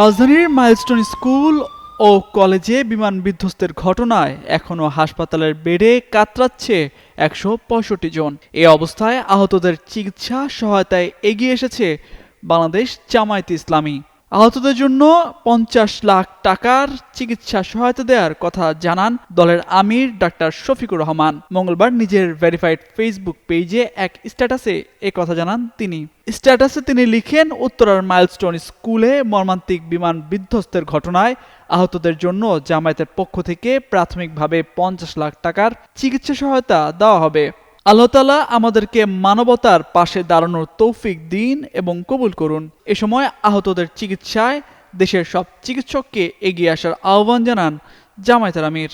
রাজধানীর milestone school ও কলেজে বিমান বিধ্বস্তের ঘটনায় এখনও হাসপাতালের বেডে কাতরাচ্ছে একশো পঁয়ষট্টি জন। এ অবস্থায় আহতদের চিকিৎসা সহায়তায় এগিয়ে এসেছে বাংলাদেশ জামায়াতে ইসলামী। আহতদের জন্য পঞ্চাশ লাখ টাকার চিকিৎসা সহায়তা দেওয়ার কথা জানান দলের আমির ডাক্তার শফিকুর রহমান। মঙ্গলবার নিজের ভেরিফাইড ফেসবুক পেজে এক স্ট্যাটাসে এ কথা জানান তিনি। স্ট্যাটাসে তিনি লিখেন, উত্তরার মাইলস্টোন স্কুলে মর্মান্তিক বিমান বিধ্বস্তের ঘটনায় আহতদের জন্য জামায়াতের পক্ষ থেকে প্রাথমিকভাবে পঞ্চাশ লাখ টাকার চিকিৎসা সহায়তা দেওয়া হবে। আল্লাহ তালা আমাদেরকে মানবতার পাশে দাঁড়ানোর তৌফিক দিন এবং কবুল করুন। এ সময় আহতদের চিকিৎসায় দেশের সব চিকিৎসককে এগিয়ে আসার আহ্বান জানান জামায়াতের আমির।